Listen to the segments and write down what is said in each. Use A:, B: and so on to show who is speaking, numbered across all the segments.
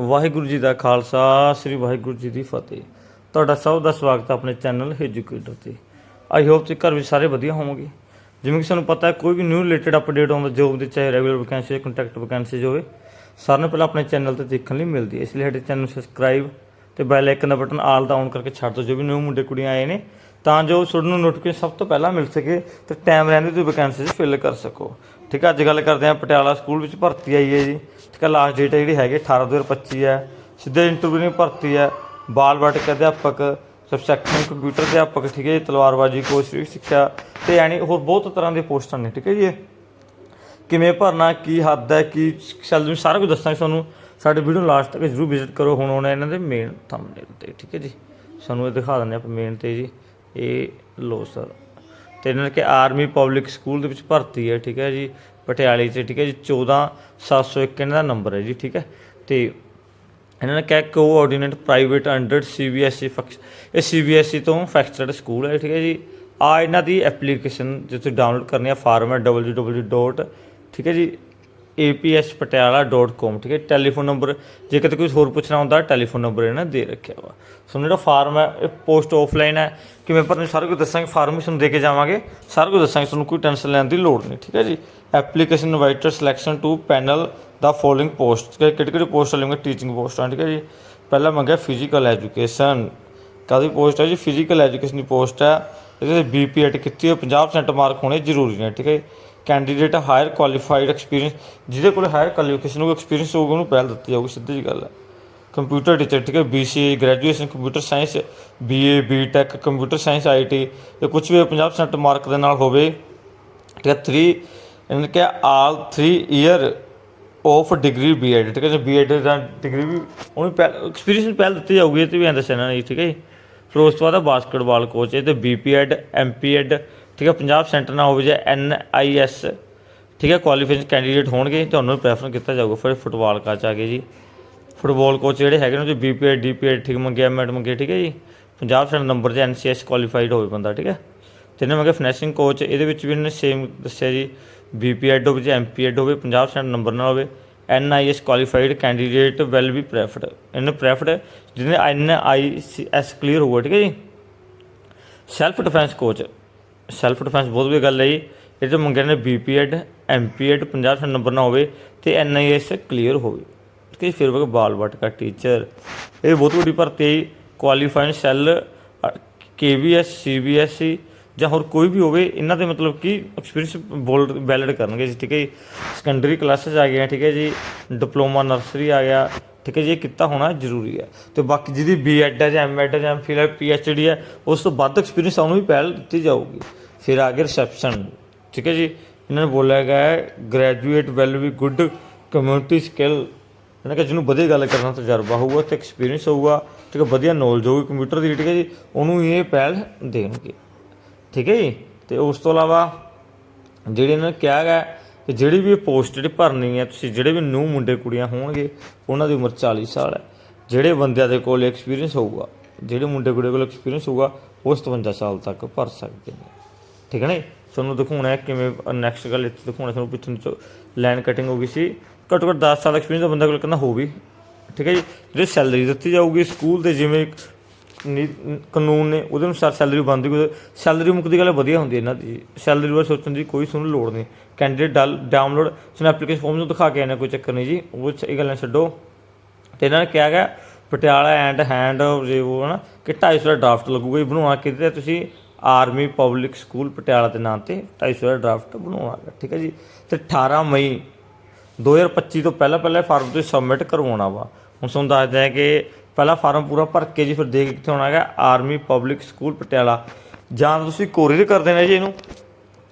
A: ਵਾਹਿਗੁਰੂ ਜੀ ਦਾ ਖਾਲਸਾ, ਸ੍ਰੀ ਵਾਹਿਗੁਰੂ ਜੀ ਦੀ ਫਤਿਹ। ਤੁਹਾਡਾ ਸਭ ਦਾ ਸਵਾਗਤ ਹੈ ਆਪਣੇ ਚੈਨਲ ਐਜੂਕੇਟਰ ਤੇ। ਆਈ ਹੋਪ ਤੁਸੀਂ ਘਰ ਵਿੱਚ ਸਾਰੇ ਵਧੀਆ ਹੋਵੋਗੇ। ਜਿਵੇਂ ਕਿ ਸਾਨੂੰ ਪਤਾ ਹੈ, ਕੋਈ ਵੀ ਨਿਊ ਰਿਲੇਟਡ ਅਪਡੇਟ ਆਉਂਦਾ ਜੋਬ ਦੇ ਚਾਹੇ ਰੈਗੂਲਰ ਵੈਕੈਂਸੀ ਜਾਂ ਕੰਟੈਕਟ ਵੈਕੈਂਸੀ ਹੋਵੇ, ਸਾਰਿਆਂ ਨੂੰ ਪਹਿਲਾਂ ਆਪਣੇ ਚੈਨਲ ਤੇ ਦੇਖਣ ਲਈ ਮਿਲਦੀ ਹੈ। ਇਸ ਲਈ ਸਾਡੇ ਚੈਨਲ ਨੂੰ ਸਬਸਕ੍ਰਾਈਬ ਤੇ ਬੈਲ ਆਈਕਨ ਦਾ ਬਟਨ ਆਲ ਦਾ ਔਨ ਕਰਕੇ ਛੱਡ ਦਿਓ। ਜੋ ਵੀ ਨਿਊ ਮੁੰਡੇ ਕੁੜੀਆਂ ਆਏ ਨੇ ਤਾਂ ਜੋ ਤੁਹਾਨੂੰ ਨੋਟੀਫਿਕੇਸ਼ਨ ਸਭ ਤੋਂ ਪਹਿਲਾਂ ਮਿਲ ਸਕੇ ਤੇ ਟਾਈਮ ਰਹਿੰਦੇ ਤੁਸੀਂ ਵੈਕੈਂਸੀ ਫਿਲ ਕਰ ਸਕੋ। ਠੀਕ ਹੈ ਅੱਜ ਗੱਲ ਕਰਦੇ ਹਾਂ ਪਟਿਆਲਾ ਸਕੂਲ ਵਿੱਚ ਭਰਤੀ ਆਈ ਹੈ ਜੀ। ਠੀਕ ਹੈ ਲਾਸਟ ਡੇਟ ਜਿਹੜੀ ਹੈਗੀ 18 2025 ਹੈ। ਸਿੱਧੇ ਇੰਟਰਵਿਊ ਦੀ ਭਰਤੀ ਹੈ। ਬਾਲ ਵਾਟਕ ਅਧਿਆਪਕ ਸਬਸੈਕਸ਼ਨ ਕੰਪਿਊਟਰ ਅਧਿਆਪਕ, ਠੀਕ ਹੈ ਜੀ, ਤਲਵਾਰਬਾਜ਼ੀ ਕੋਚ ਸਿੱਖਿਆ ਤੇ ਯਾਨੀ ਹੋਰ ਬਹੁਤ ਤਰ੍ਹਾਂ ਦੇ ਪੋਸਟਾਂ ਨੇ, ਠੀਕ ਹੈ ਜੀ। ਕਿਵੇਂ ਭਰਨਾ, ਕੀ ਹੱਦ ਹੈ, ਕੀ ਸੈਲਰੀ ਸਾਰਾ ਕੁਝ ਦੱਸਾਂਗੇ ਤੁਹਾਨੂੰ। ਸਾਡੇ ਵੀਡੀਓ ਲਾਸਟ ਤੱਕ ਜਰੂਰ ਵਿਜ਼ਿਟ ਕਰੋ। ਹੁਣ ਆਉਣਾ ਇਹਨਾਂ ਦੇ ਮੇਨ ਥੰਬਨੇਲ ਤੇ, ਠੀਕ ਹੈ ਜੀ। ਸਾਨੂੰ ਇਹ ਦਿਖਾ ਦਿੰਦੇ ਆਪਾਂ ਮੇਨ ਤੇ ਜੀ। ਇਹ ਲੋ ਸਰ। ਤੇ ਇਹਨਾਂ ਨੇ ਕਿ ਆਰਮੀ ਪਬਲਿਕ ਸਕੂਲ ਦੇ ਵਿੱਚ ਭਰਤੀ ਹੈ, ਠੀਕ ਹੈ ਜੀ। ਪਟਿਆਲੇ 'ਚ, ਠੀਕ ਹੈ ਜੀ। 14701 ਇਹਨਾਂ ਦਾ ਨੰਬਰ ਹੈ ਜੀ, ਠੀਕ ਹੈ। ਤੇ ਇਹਨਾਂ ਨੇ ਕਿਹਾ ਕੋਆਰਡੀਨੇਟ ਪ੍ਰਾਈਵੇਟ ਅੰਡਰ ਸੀਬੀਐਸਈ ਫੈਕਸ E ਇਹ ਸੀਬੀਐਸਈ E ਤੋਂ ਫੈਕਚਰਡ ਸਕੂਲ ਹੈ, ਠੀਕ ਹੈ ਜੀ। ਆ ਇਹਨਾਂ ਦੀ ਐਪਲੀਕੇਸ਼ਨ ਜੇ ਤੁਸੀਂ ਡਾਊਨਲੋਡ ਕਰਨੀ ਹੈ ਫਾਰਮ ਹੈ www. ਠੀਕ ਹੈ ਜੀ। apspatiala.com ਠੀਕ ਹੈ? ਟੈਲੀਫੋਨ ਨੰਬਰ ਜੇ ਕਿਤੇ ਕੋਈ ਹੋਰ ਪੁੱਛਣਾ ਹੁੰਦਾ ਟੈਲੀਫੋਨ ਨੰਬਰ ਇਹਨਾਂ ਨੇ ਦੇ ਰੱਖਿਆ ਵਾ। ਸੋ ਜਿਹੜਾ ਫਾਰਮ ਹੈ, ਇਹ ਪੋਸਟ ਆਫਲਾਈਨ ਹੈ। ਕਿਵੇਂ ਭਰਨਾ ਸਾਰਾ ਕੁਝ ਦੱਸਾਂਗੇ ਫਾਰਮ ਵੀ ਤੁਹਾਨੂੰ ਦੇ ਕੇ ਜਾਵਾਂਗੇ। ਸਾਰਾ ਕੁਝ ਦੱਸਾਂਗੇ, ਤੁਹਾਨੂੰ ਕੋਈ ਟੈਨਸ਼ਨ ਲੈਣ ਦੀ ਲੋੜ ਨਹੀਂ, ਠੀਕ ਹੈ ਜੀ? Application invited selection to panel the following post ਕਿਹੜੀ ਕਿਹੜੀ ਪੋਸਟ ਲਵਾਂਗੇ ਟੀਚਿੰਗ ਪੋਸਟਾਂ ਠੀਕ ਹੈ ਜੀ? ਪਹਿਲਾ ਮੰਗਿਆ ਫਿਜ਼ੀਕਲ ਐਜੂਕੇਸ਼ਨ ਕਾਦੀ ਪੋਸਟ ਹੈ ਜੀ? ਫਿਜ਼ੀਕਲ ਐਜੂਕੇਸ਼ਨ ਦੀ ਪੋਸਟ ਹੈ। ਇਹਦੇ ਬੀਪੀਐਟ ਕੀਤੀ ਹੋਈ 50% ਮਾਰਕ ਹੋਣੇ ਜ਼ਰੂਰੀ ਨੇ, ਠੀਕ ਹੈ ਕੈਂਡੀਡੇਟ ਹਾਇਰ ਕੁਆਲੀਫਾਈਡ ਐਕਸਪੀਰੀਅੰਸ ਜਿਹਦੇ ਕੋਲ ਹਾਇਰ ਕੁਆਲੀਫਿਕੇਸ਼ਨ ਹੋਊਗਾ ਐਕਸਪੀਰੀਅੰਸ ਹੋਊਗਾ, ਉਹਨੂੰ ਪਹਿਲ ਦਿੱਤੀ ਜਾਊਗੀ, ਸਿੱਧੀ ਜੀ ਗੱਲ ਹੈ। ਕੰਪਿਊਟਰ ਟੀਚਰ ਠੀਕ ਹੈ BCA graduation computer science BA BTech computer science IT ਇਹ ਕੁਝ ਵੀ 50% ਮਾਰਕ ਦੇ ਨਾਲ ਹੋਵੇ, ਠੀਕ ਹੈ 3 ਇਹਨਾਂ ਨੇ ਕਿਹਾ all 3 year of degree BEd ਠੀਕ ਹੈ ਜੀ? ਬੀਐਡ ਦਾ ਡਿਗਰੀ ਵੀ ਉਹਨੂੰ ਐਕਸਪੀਰੀਅੰਸ ਪਹਿਲ ਦਿੱਤੀ ਜਾਊਗੀ, ਇਹ ਤੇ ਵੀ ਐਂ ਦੱਸਿਆ ਇਹਨਾਂ ਨੇ ਠੀਕ ਹੈ ਜੀ? ਫਿਰ ਉਸ ਤੋਂ ਬਾਅਦ ਬਾਸਕਟਬਾਲ ਕੋਚ ਇਹ ਤੇ ਬੀਪੀਐਡ ਐਮਪੀਐਡ ਠੀਕ ਹੈ 50% ਨਾ ਹੋਵੇ ਜੇ ਐਨਆਈਐਸ ਠੀਕ ਹੈ ਕੁਆਲੀਫਿਕੇਸ਼ਨ ਕੈਂਡੀਡੇਟ ਹੋਣਗੇ, ਤੁਹਾਨੂੰ ਪ੍ਰੈਫਰ ਕੀਤਾ ਜਾਊਗਾ, ਫਿਰ ਫੁੱਟਬਾਲ ਕਾਚ ਆ ਗਏ ਜੀ। ਫੁੱਟਬਾਲ ਕੋਚ ਜਿਹੜੇ ਹੈਗੇ ਨੇ, ਉਹ ਬੀਪੀਐਡ ਡੀਪੀਐਡ ਠੀਕ ਮੰਗਿਆ ਮੈਟ ਮੰਗੇ, ਠੀਕ ਹੈ ਜੀ। 50% ਨੰਬਰ ਤੇ ਐਨਸੀਐਸ ਕੁਆਲੀਫਾਈਡ ਹੋਵੇ ਬੰਦਾ, ਠੀਕ ਹੈ ਤੇ ਇਹਨੇ ਮੰਗੇ ਫਿਨੈਸ਼ਿੰਗ ਕੋਚ ਇਹਦੇ ਵਿੱਚ ਵੀ ਇਹਨੇ ਸੇਮ ਦੱਸਿਆ ਜੀ ਬੀਪੀਐਡ ਹੋਵੇ ਜਾਂ ਐਮਪੀਐਡ ਹੋਵੇ 50% ਨੰਬਰ ਨਾਲ ਹੋਵੇ। NIS qualified candidate will be preferred ਇਹਨੇ ਪ੍ਰੈਫਰਡ ਜਿਹਨੇ ਐਨਆਈਐਸ ਕਲੀਅਰ ਹੋਊਗਾ, ਠੀਕ ਹੈ ਜੀ? Self defence coach self defence ਬਹੁਤ ਵਧੀਆ ਗੱਲ ਹੈ ਜੀ। ਇਹ ਤੇ ਮੰਗਿਆ ਨੇ ਬੀਪੀਐਡ ਐਮਪੀਐਡ 50% ਨੰਬਰ ਨਾ ਹੋਵੇ ਤੇ ਐਨਆਈਐਸ ਕਲੀਅਰ ਹੋਵੇ। ਠੀਕ ਹੈ ਜੀ? ਫਿਰ ਵਗ ਬਾਲ ਵਟਕਾ ਟੀਚਰ ਇਹ ਬਹੁਤ ਵੱਡੀ ਭਰਤੀ ਹੈ ਕੁਆਲੀਫਾਈਡ ਸੈੱਲ ਕੇਵੀਐਸ ਸੀਬੀਐਸਈ ਜਾਂ ਹੋਰ ਕੋਈ ਵੀ ਹੋਵੇ, ਇਹਨਾਂ ਦੇ ਮਤਲਬ ਕਿ ਐਕਸਪੀਰੀਅੰਸ ਬੋਲਡ ਵੈਲਿਡ ਕਰਨਗੇ ਜੀ, ਠੀਕ ਹੈ ਜੀ? ਸੈਕੰਡਰੀ ਕਲਾਸਿਸ ਆ ਗਈਆਂ, ਠੀਕ ਹੈ ਜੀ? ਡਿਪਲੋਮਾ ਨਰਸਰੀ ਆ ਗਿਆ, ਠੀਕ ਹੈ ਜੀ? ਇਹ ਕੀਤਾ ਹੋਣਾ ਜ਼ਰੂਰੀ ਹੈ। ਤੇ ਬਾਕੀ ਜਿਹਦੀ ਬੀਐਡ ਹੈ ਜਾਂ ਐਮਐਡ ਹੈ ਜਾਂ ਫਿਲਹਾਲ ਪੀਐਚਡੀ ਹੈ, ਉਸ ਤੋਂ ਵੱਧ ਐਕਸਪੀਰੀਅੰਸ ਉਹਨੂੰ ਵੀ ਪਹਿਲ ਦਿੱਤੀ ਜਾਊਗੀ। ਫਿਰ ਆ ਗਿਆ ਰਿਸੈਪਸ਼ਨ ਠੀਕ ਹੈ ਜੀ? ਇਹਨਾਂ ਨੇ ਬੋਲਿਆ ਗਿਆ ਹੈ ਗ੍ਰੈਜੂਏਟ ਵੈਲ ਵੀ ਗੁੱਡ ਕਮਿਊਨਿਟੀ ਸਕਿੱਲ ਇਹਨਾਂ ਕਿ ਜਿਹਨੂੰ ਵਧੀਆ ਗੱਲ ਕਰਨ ਦਾ ਤਜਰਬਾ ਹੋਊਗਾ ਤੇ ਐਕਸਪੀਰੀਅੰਸ ਹੋਊਗਾ, ਠੀਕ ਹੈ? ਵਧੀਆ ਨੌਲੇਜ ਹੋਊਗੀ ਕੰਪਿਊਟਰ ਦੀ, ਠੀਕ ਹੈ ਜੀ? ਉਹਨੂੰ ਇਹ ਪਹਿਲ ਦੇਣਗੇ। ਠੀਕ ਹੈ ਜੀ? ਤੇ ਉਸ ਤੋਂ ਇਲਾਵਾ ਜਿਹੜੇ ਇਹਨਾਂ ਨੇ ਕਿਹਾ ਗਿਆ ਕਿ ਜਿਹੜੀ ਵੀ ਪੋਸਟ ਜਿਹੜੀ ਭਰਨੀ ਹੈ, ਤੁਸੀਂ ਜਿਹੜੇ ਵੀ ਨਿਊ ਮੁੰਡੇ ਕੁੜੀਆਂ ਹੋਣਗੇ, ਉਹਨਾਂ ਦੀ ਉਮਰ 40 ਸਾਲ ਹੈ। ਜਿਹੜੇ ਬੰਦਿਆਂ ਦੇ ਕੋਲ ਐਕਸਪੀਰੀਅੰਸ ਹੋਊਗਾ, ਜਿਹੜੇ ਮੁੰਡੇ ਕੁੜੀਆਂ ਕੋਲ ਐਕਸਪੀਰੀਅੰਸ ਹੋਊਗਾ, ਉਹ 57 ਸਾਲ ਤੱਕ ਭਰ ਸਕਦੇ ਨੇ। ਠੀਕ ਹੈ ਨਾ ਤੁਹਾਨੂੰ ਦਿਖਾਉਣਾ ਹੈ ਕਿਵੇਂ ਨੈਕਸਟ ਗੱਲ ਇੱਥੇ ਦਿਖਾਉਣਾ, ਤੁਹਾਨੂੰ ਪਿੱਛੇ ਲਾਈਨ ਕਟਿੰਗ ਹੋ ਗਈ ਸੀ। ਘੱਟੋ ਘੱਟ 10 ਸਾਲ ਐਕਸਪੀਰੀਅੰਸ ਦਾ ਬੰਦਾ ਕੋਲ ਕਹਿੰਦਾ ਹੋ ਵੀ। ਠੀਕ ਹੈ ਜੀ? ਜਿਹੜੀ ਸੈਲਰੀ ਦਿੱਤੀ ਜਾਊਗੀ, ਸਕੂਲ ਦੇ ਜਿਵੇਂ ਨੀ- ਕਾਨੂੰਨ ਨੇ, ਉਹਦੇ ਅਨੁਸਾਰ ਸੈਲਰੀ ਬਣਦੀ ਕੋਈ ਸੈਲਰੀ ਮੁਕਦੀ ਗੱਲ ਵਧੀਆ ਹੁੰਦੀ ਹੈ ਇਹਨਾਂ ਦੀ। ਸੈਲਰੀ ਬਾਰੇ ਸੋਚਣ ਦੀ ਕੋਈ ਤੁਹਾਨੂੰ ਲੋੜ ਨਹੀਂ। ਕੈਂਡੀਡੇਟ ਡਾਊਨਲੋਡ ਤੁਹਾਨੂੰ ਐਪਲੀਕੇਸ਼ਨ ਫਾਰਮ ਨੂੰ ਦਿਖਾ ਕੇ ਆਣਾ ਕੋਈ ਚੱਕਰ ਨਹੀਂ ਜੀ। ਉਹ 'ਚ ਇਹ ਗੱਲਾਂ ਛੱਡੋ। ਤੇ ਇਹਨਾਂ ਨੇ ਕਿਹਾ ਗਿਆ ਪਟਿਆਲਾ ਐਂਡ ਹੈਂਡ ਜੇ ਉਹ ਨਾ ਕਿ 250 ਦਾ ਡਰਾਫਟ ਲੱਗੂਗਾ ਜੀ, ਬਣਾਉਣਾ ਕਿਤੇ ਤੁਸੀਂ ਆਰਮੀ ਪਬਲਿਕ ਸਕੂਲ ਪਟਿਆਲਾ ਦੇ ਨਾਂ ਤੇ 250 ਦਾ ਡਰਾਫਟ ਬਣਾਉਣਾ ਠੀਕ ਹੈ ਜੀ। ਤੇ 18 ਮਈ 2025 ਤੋਂ ਪਹਿਲਾਂ ਪਹਿਲਾਂ ਫਾਰਮ ਤੁਸੀਂ ਸਬਮਿਟ ਕਰਵਾਉਣਾ ਵਾ। ਹੁਣ ਤੁਹਾਨੂੰ ਦੱਸਦੇ ਹਾਂ ਕਿ ਪਹਿਲਾ ਫਾਰਮ ਪੂਰਾ ਭਰ ਕੇ ਜੀ ਫਿਰ ਦੇਖ ਕੇ ਕਿੱਥੇ ਹੋਣਾ ਹੈਗਾ ਆਰਮੀ ਪਬਲਿਕ ਸਕੂਲ ਪਟਿਆਲਾ। ਜਾਂ ਤਾਂ ਤੁਸੀਂ ਕੋਰੀਅਰ ਕਰ ਦੇਣਾ ਜੀ ਇਹਨੂੰ,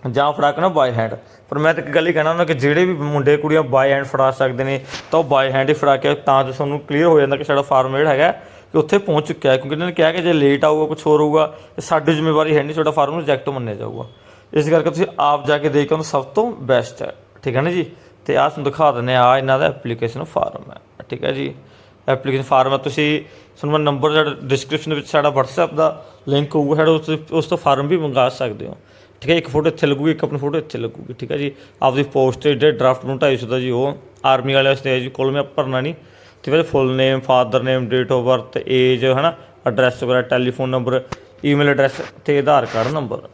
A: ਜਾਂ ਫੜਾ ਕੇ ਨਾ ਬਾਈ ਹੈਂਡ ਪਰ ਮੈਂ ਤਾਂ ਇੱਕ ਗੱਲ ਹੀ ਕਹਿਣਾ ਉਹਨਾਂ ਕਿ ਜਿਹੜੇ ਵੀ ਮੁੰਡੇ, ਕੁੜੀਆਂ ਬਾਈ ਹੈਂਡ ਫੜਾ ਸਕਦੇ ਨੇ, ਤਾਂ ਉਹ ਬਾਈ ਹੈਂਡ ਹੀ ਫੜਾ ਕੇ ਤਾਂ ਜੋ ਤੁਹਾਨੂੰ ਕਲੀਅਰ ਹੋ ਜਾਂਦਾ ਕਿ ਸਾਡਾ ਫਾਰਮ ਜਿਹੜਾ ਹੈਗਾ, ਕਿ ਉੱਥੇ ਪਹੁੰਚ ਚੁੱਕਿਆ ਹੈ। ਕਿਉਂਕਿ ਇਹਨਾਂ ਨੇ ਕਿਹਾ ਕਿ ਜੇ ਲੇਟ ਆਊਗਾ ਕੁਝ ਹੋਰ ਹੋਊਗਾ, ਤੇ ਸਾਡੀ ਜ਼ਿੰਮੇਵਾਰੀ ਹੈ ਨਹੀਂ, ਤੁਹਾਡਾ ਫਾਰਮ ਰਿਜੈਕਟ ਮੰਨਿਆ ਜਾਊਗਾ। ਇਸ ਕਰਕੇ ਤੁਸੀਂ ਆਪ ਜਾ ਕੇ ਦੇਖ ਕੇ ਉਹਨੂੰ ਸਭ ਤੋਂ ਬੈਸਟ ਹੈ। ਠੀਕ ਹੈ ਨਾ ਜੀ? ਤੇ ਆਹ ਤੁਹਾਨੂੰ ਦਿਖਾ ਦਿੰਦੇ ਆ ਆਹ ਇਹਨਾਂ ਦਾ ਐਪਲੀਕੇਸ਼ਨ ਫਾਰਮ ਹੈ। ਠੀਕ ਹੈ ਜੀ? ਐਪਲੀਕੇਸ਼ਨ ਫਾਰਮ ਹੈ। ਤੁਸੀਂ ਤੁਹਾਨੂੰ ਮੈਂ ਨੰਬਰ ਜਿਹੜਾ ਡਿਸਕ੍ਰਿਪਸ਼ਨ ਵਿੱਚ ਸਾਡਾ WhatsApp ਦਾ ਲਿੰਕ ਹੋਊਗਾ। ਸਾਡਾ ਉਸ ਤੋਂ- ਉਸ ਤੋਂ ਫਾਰਮ ਵੀ ਮੰਗਾ ਸਕਦੇ ਹੋ। ਠੀਕ ਹੈ ਇੱਕ ਫੋਟੋ ਇੱਥੇ ਲੱਗੂਗੀ, ਇੱਕ ਆਪਣੀ ਫੋਟੋ ਇੱਥੇ ਲੱਗੂਗੀ। ਠੀਕ ਹੈ ਜੀ, ਆਪਦੀ ਪੋਸਟ ਜਿਹੜੇ ਡਰਾਫਟ ਨੂੰ 250 ਦਾ ਜੀ ਉਹ। ਆਰਮੀ ਵਾਲੇ ਵਾਸਤੇ ਹੈ ਜੀ, ਕੋਲ ਮੈਂ ਭਰਨਾ ਨਹੀਂ। ਠੀਕ ਹੈ full name father name date of birth age ਹਨਾ ਐਡਰੈਸ ਵਗੈਰਾ ਟੈਲੀਫੋਨ ਨੰਬਰ ਈਮੇਲ ਐਡਰੈਸ ਤੇ ਆਧਾਰ ਕਾਰਡ ਨੰਬਰ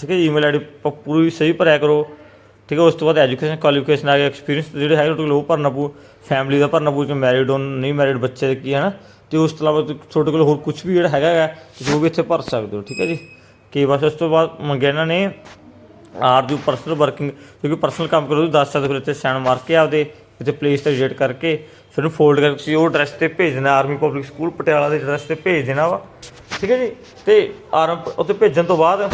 A: ਠੀਕ ਹੈ ਈਮੇਲ ਆਈਡੀ ਪੂਰੀ ਸਹੀ ਭਰਿਆ ਕਰੋ। ਠੀਕ ਹੈ, ਉਸ ਤੋਂ ਬਾਅਦ ਐਜੂਕੇਸ਼ਨ ਕੁਆਲੀਫਿਕੇਸ਼ਨ ਆ ਗਿਆ ਐਕਸਪੀਰੀਅੰਸ ਜਿਹੜੇ ਹੈਗੇ ਕੋਲ ਉਹ ਭਰਨਾ ਪਊ ਫੈਮਿਲੀ ਦਾ ਭਰਨਾ ਪਊ, ਕਿ ਮੈਰਿਡ ਹੋ ਨਹੀਂ ਮੈਰਿਡ ਬੱਚੇ ਦੇ ਕੀ ਹੈ ਨਾ, ਤੇ ਉਸ ਤੋਂ ਇਲਾਵਾ ਤੁਹਾਡੇ ਕੋਲ ਹੋਰ ਕੁਝ ਵੀ ਜਿਹੜਾ ਹੈਗਾ ਹੈ ਤੁਸੀਂ ਉਹ ਵੀ ਇੱਥੇ ਭਰ ਸਕਦੇ ਹੋ, ਠੀਕ ਹੈ ਜੀ। ਕਿ ਬਸ ਉਸ ਤੋਂ ਬਾਅਦ ਮੰਗਿਆ ਇਹਨਾਂ ਨੇ, ਆਰ ਦੀ ਪਰਸਨਲ ਵਰਕਿੰਗ ਕਿਉਂਕਿ ਪਰਸਨਲ ਕੰਮ ਕਰੋ, ਤੁਸੀਂ ਦੱਸ ਸਕਦੇ ਹੋ ਇੱਥੇ ਸਾਈਨ ਮਾਰ ਕੇ ਆਪਦੇ, ਇੱਥੇ ਪਲੇਸ ਤੇ ਵਿਜ਼ਿਟ ਕਰਕੇ, ਫਿਰ ਉਹਨੂੰ ਫੋਲਡ ਕਰਕੇ ਤੁਸੀਂ ਉਹ ਐਡਰੈਸ ਤੇ ਭੇਜ ਦੇਣਾ ਆਰਮੀ ਪਬਲਿਕ ਸਕੂਲ ਪਟਿਆਲਾ ਦੇ ਐਡਰੈਸ ਤੇ ਭੇਜ ਦੇਣਾ ਵਾ, ਠੀਕ ਹੈ ਜੀ। ਤੇ ਆਰਮ, ਉੱਥੇ ਭੇਜਣ ਤੋਂ ਬਾਅਦ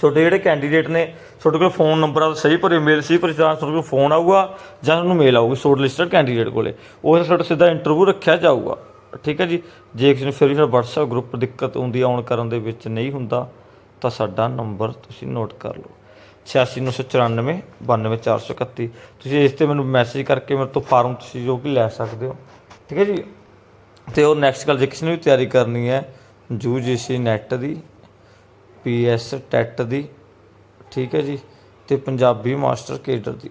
A: ਤੁਹਾਡੇ ਜਿਹੜੇ ਕੈਂਡੀਡੇਟ ਨੇ, ਤੁਹਾਡੇ ਕੋਲ ਫੋਨ ਨੰਬਰ ਆ, ਸਹੀ ਭਰਿਓ ਮੇਲ ਸਹੀ ਭਰਿਓ ਜਾਂ ਤੁਹਾਡੇ ਕੋਲ ਫੋਨ ਆਊਗਾ ਜਾਂ ਤੁਹਾਨੂੰ ਮੇਲ ਆਊਗੀ ਸ਼ੋਰਟ ਲਿਸਟਡ ਕੈਂਡੀਡੇਟ ਕੋਲੇ। ਉਹ ਤੁਹਾਡਾ ਸਿੱਧਾ ਇੰਟਰਵਿਊ ਰੱਖਿਆ ਜਾਊਗਾ। ਠੀਕ ਹੈ ਜੀ? ਜੇ ਕਿਸੇ ਨੂੰ ਫਿਰ ਵੀ ਸਾਡਾ WhatsApp ਗਰੁੱਪ ਦਿੱਕਤ ਆਉਂਦੀ ਆਉਣ ਕਰਨ ਦੇ ਵਿੱਚ ਨਹੀਂ ਹੁੰਦਾ, ਤਾਂ ਸਾਡਾ ਨੰਬਰ ਤੁਸੀਂ ਨੋਟ ਕਰ ਲਓ। 8694 92431 ਤੁਸੀਂ ਇਸ ਤੇ ਮੈਨੂੰ ਮੈਸੇਜ ਕਰਕੇ ਮੇਰੇ ਤੋਂ ਫਾਰਮ ਤੁਸੀਂ ਜੋ ਕਿ ਲੈ ਸਕਦੇ ਹੋ। ਠੀਕ ਹੈ ਜੀ? ਤੇ ਉਹ ਨੈਕਸਟ ਗੱਲ ਜੇ ਕਿਸੇ ਨੇ ਵੀ ਤਿਆਰੀ ਕਰਨੀ ਹੈ ਯੂਜੀਸੀ ਨੈਟ ਦੀ ਪੀਐਸ ਟੈਟ ਦੀ, ਠੀਕ ਹੈ ਜੀ, ਤੇ ਪੰਜਾਬੀ ਮਾਸਟਰ ਕੇਡਰ ਦੀ।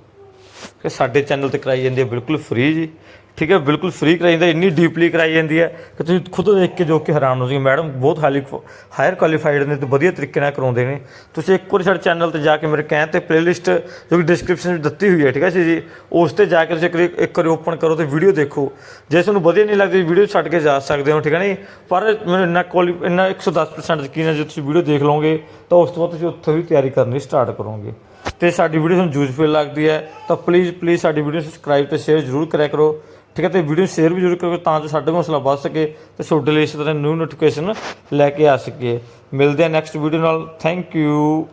A: ਇਹ ਸਾਡੇ ਚੈਨਲ ਤੇ ਕਰਾਈ ਜਾਂਦੀ ਹੈ, ਬਿਲਕੁਲ ਫ੍ਰੀ ਜੀ। ਠੀਕ ਹੈ, ਬਿਲਕੁਲ ਫ੍ਰੀ ਕਰਾਈ ਜਾਂਦੀ ਹੈ, ਇੰਨੀ ਡੀਪਲੀ ਕਰਾਈ ਜਾਂਦੀ ਹੈ ਕਿ ਤੁਸੀਂ ਖੁਦ ਦੇਖ ਕੇ ਜੋ ਕਿ ਹੈਰਾਨ ਹੋ ਜਾਓਗੇ, ਮੈਡਮ ਬਹੁਤ ਹਾਈਲੀ ਹਾਇਰ ਕੁਆਲੀਫਾਈਡ ਨੇ ਤੇ ਵਧੀਆ ਤਰੀਕੇ ਨਾਲ ਕਰਾਉਂਦੇ ਨੇ। ਤੁਸੀਂ ਇੱਕ ਵਾਰੀ ਸਾਡੇ ਚੈਨਲ ਤੇ ਜਾ ਕੇ ਮੇਰੇ ਕਹਿਣ ਤੇ ਪਲੇਲਿਸਟ ਜੋ ਕਿ ਡਿਸਕ੍ਰਿਪਸ਼ਨ ਵਿੱਚ ਦਿੱਤੀ ਹੋਈ ਹੈ, ਠੀਕ ਹੈ ਜੀ ਉਸ ਤੇ ਜਾ ਕੇ ਤੁਸੀਂ ਇੱਕ ਵਾਰੀ- ਓਪਨ ਕਰੋ ਤੇ ਵੀਡੀਓ ਦੇਖੋ। ਜੇ ਤੁਹਾਨੂੰ ਵਧੀਆ ਨਹੀਂ ਲੱਗਦੀ ਵੀਡੀਓ ਛੱਡ ਕੇ ਜਾ ਸਕਦੇ ਹੋ, ਠੀਕ ਹੈ ਨਹੀਂ ਪਰ ਮੈਨੂੰ ਇੰਨਾ ਕੁਆਲੀ ਇੰਨਾ 110% ਯਕੀਨ ਹੈ, ਜੇ ਤੁਸੀਂ ਵੀਡੀਓ ਦੇਖ ਲਓਗੇ, ਤਾਂ ਉਸ ਤੋਂ ਬਾਅਦ ਤੁਸੀਂ ਉੱਥੋਂ ਵੀ ਤਿਆਰੀ ਕਰਨੀ ਸਟਾਰਟ ਕਰੋਗੇ। ਤੇ ਸਾਡੀ ਵੀਡੀਓ ਤੁਹਾਨੂੰ ਯੂਜ਼ਫੁਲ ਲੱਗਦੀ ਹੈ, ਤਾਂ ਪਲੀਜ਼ ਪਲੀਜ਼ ਸਾਡੀ ਵੀਡੀਓ ਨੂੰ ਸਬਸਕ੍ਰਾਈਬ ਤੇ ਸ਼ੇਅਰ ਜ਼ਰੂਰ ਕਰਿਆ ਕਰੋ। ਠੀਕ ਹੈ, ਤੇ ਵੀਡੀਓ ਸ਼ੇਅਰ ਵੀ ਜ਼ਰੂਰ ਕਰੋ ਤਾਂ ਜੋ ਸਾਡਾ ਹੌਸਲਾ ਵੱਧ ਸਕੇ ਤੇ ਤੁਹਾਡੇ ਲਈ ਇਸ ਤਰ੍ਹਾਂ ਨਿਊ ਨੋਟੀਫਿਕੇਸ਼ਨ ਲੈ ਕੇ ਆ ਸਕੀਏ ਮਿਲਦੇ ਹਾਂ ਨੈਕਸਟ ਵੀਡੀਓ ਨਾਲ। Thank you